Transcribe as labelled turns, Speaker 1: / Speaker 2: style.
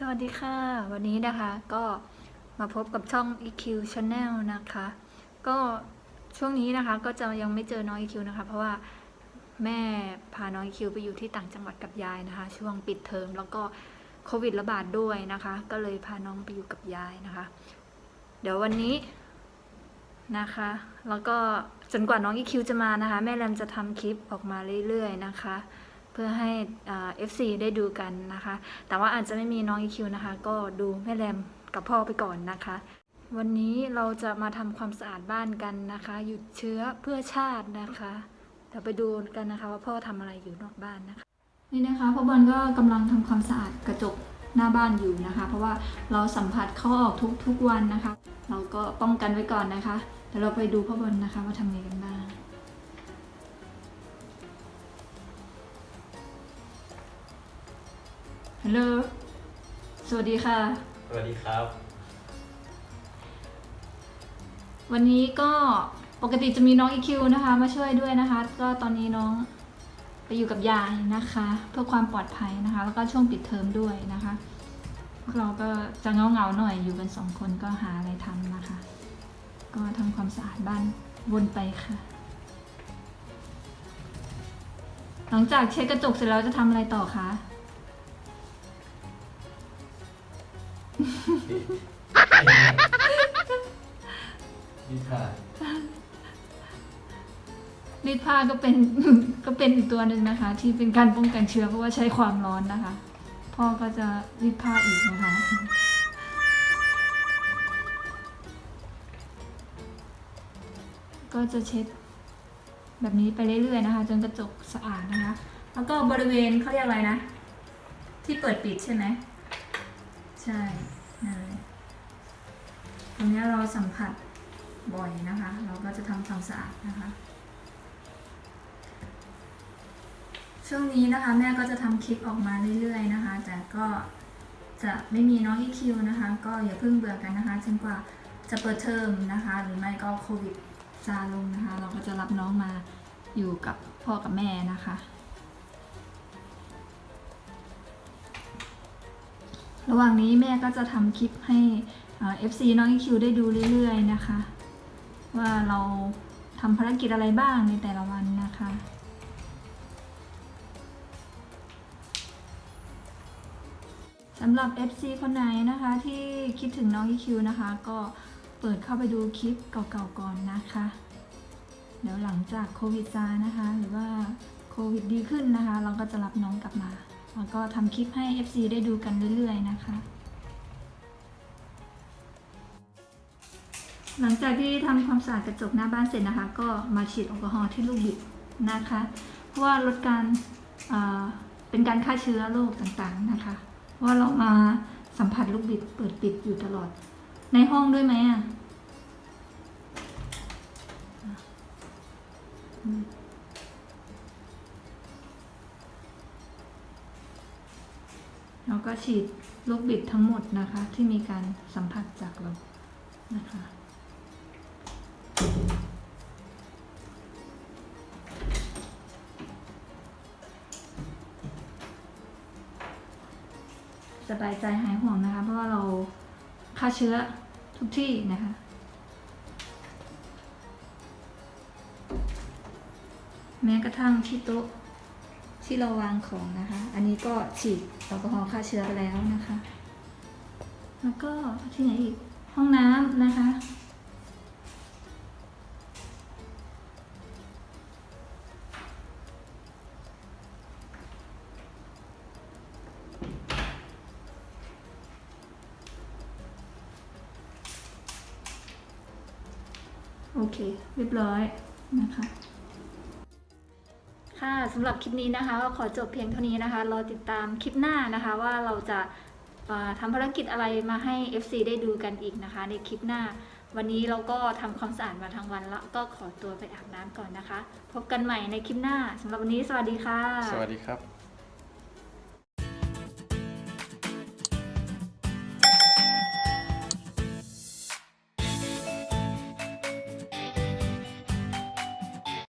Speaker 1: สวัสดีค่ะ วันนี้นะคะก็มาพบกับช่อง EQ Channel นะคะ ก็ช่วงนี้นะคะก็จะยังไม่เจอน้อง EQ นะคะ เพราะว่าแม่พาน้อง EQ ไปอยู่ที่ต่างจังหวัดกับยายนะคะ ช่วงปิดเทอมแล้วก็โควิดระบาดด้วยนะคะ ก็เลยพาน้องไปอยู่กับยายนะคะ เดี๋ยววันนี้นะคะ แล้วก็จนกว่าน้อง EQ จะมานะคะ แม่แรมจะทำคลิปออกมาเรื่อยๆนะคะ พื่อให้อ่า FC ได้ดูกันนะคะ แต่ว่าอาจจะไม่มีน้อง EQ นะคะ ก็ดูแม่แรมกับพ่อไปก่อนนะคะ วันนี้เราจะมาทำความสะอาดบ้านกันนะคะ หยุดเชื้อเพื่อชาตินะคะเดี๋ยวไปดูกันนะคะ ว่าพ่อทำอะไรอยู่นอกบ้านนะคะ นี่นะคะพ่อบอลก็กำลังทำความสะอาดกระจกหน้าบ้านอยู่นะคะ เพราะว่าเราสัมผัสเข้าออกทุกทุกวันนะคะ เราก็ป้องกันไว้ก่อนนะคะเดี๋ยวเราไปดูพ่อบอลนะคะว่าทำไงกันบ้าง ฮัลโหล สวัสดีค่ะ
Speaker 2: สวัสดีครับ
Speaker 1: วันนี้ก็ปกติจะมีน้อง EQ นะคะ มาช่วยด้วยนะคะ ก็ตอนนี้น้องไปอยู่กับยายนะคะ เพื่อความปลอดภัยนะคะ แล้วก็ช่วงปิดเทอมด้วยนะคะ พวกเราก็จะเงาเงาๆหน่อยอยู่กันสองคนก็หาอะไรทำนะคะ ก็ทำความสะอาดบ้านวนไปค่ะ หลังจากเช็ดกระจกเสร็จแล้วจะทำอะไรต่อคะ
Speaker 2: นี่ค่ะ
Speaker 1: รีดผ้าก็เป็น ก็เป็นอีกตัวหนึ่งนะคะ ที่เป็นการป้องกันเชื้อเพราะว่าใช้ความร้อนนะคะ พ่อก็จะรีดผ้าอีกนะคะ ก็จะเช็ดแบบนี้ไปเรื่อยๆนะคะ จนกระจกสะอาดนะคะ แล้วก็บริเวณเขาเรียกอะไรนะ ที่เปิดปิดใช่ไหมใช่ ตรงนี้เราสัมผัสบ่อยนะคะ เราก็จะทำความสะอาดนะคะ ช่วงนี้นะคะแม่ก็จะทำคลิปออกมาเรื่อยๆนะคะ แต่ก็จะไม่มีน้องอีคิวนะคะ ก็อย่าเพิ่งเบื่อกันนะคะจนกว่าจะเปิดเทอมนะคะ หรือไม่ก็โควิดซาลงนะคะ เราก็จะรับน้องมาอยู่กับพ่อกับแม่นะคะ ระหว่างนี้แม่ก็จะทำคลิปให้เอฟซีน้องอีคิวได้ดูเรื่อยๆนะคะ ว่าเราทำภารกิจอะไรบ้างในแต่ละวันนะคะสำหรับ FC คนไหนนะคะที่คิดถึงน้อง EQ นะคะ ก็เปิดเข้าไปดูคลิปเก่าๆก่อนนะคะ เดี๋ยวหลังจากโควิดซานะคะ หรือว่าโควิดดีขึ้นนะคะ เราก็จะรับน้องกลับมา แล้วก็ทำคลิปให้ FC ได้ดูกันเรื่อยๆนะคะ หลังจากที่ทำความสะอาดกระจกหน้าบ้านเสร็จนะคะ ก็มาฉีดแอลกอฮอล์ที่ลูกบิดนะคะ เพราะว่าลดการเอ่อเป็นการฆ่าเชื้อโรคต่างๆนะคะเพราะว่าเรามาสัมผัสลูกบิดเปิดปิดอยู่ตลอด ในห้องด้วยไหมอะ อืมเราก็ฉีดลูกบิดทั้งหมดนะคะ ที่มีการสัมผัสจากเรานะคะสบายใจหายห่วงนะคะ เพราะว่าเราฆ่าเชื้อทุกที่นะคะแม้กระทั่งที่โต๊ะ ที่เราวางของนะคะ อันนี้ก็ฉีดแอลกอฮอล์ฆ่าเชื้อไปแล้วนะคะ แล้วก็ที่ไหนอีก ห้องน้ำนะคะ โอเค เรียบร้อยนะคะ ค่ะสำหรับคลิปนี้นะคะก็ขอจบเพียงเท่านี้นะคะรอติดตามคลิปหน้านะคะว่าเราจะทำภารกิจอะไรมาให้ FC ได้ดูกันอีกนะคะ ในคลิปหน้า วันนี้เราก็ทำความสะอาดมาทั้งวันแล้วก็ขอตัวไปอาบน้ำก่อนนะคะ พบกันใหม่ในคลิปหน้าสำหรับวันนี้สวัสดีค่ะ
Speaker 2: สวัสดีครับ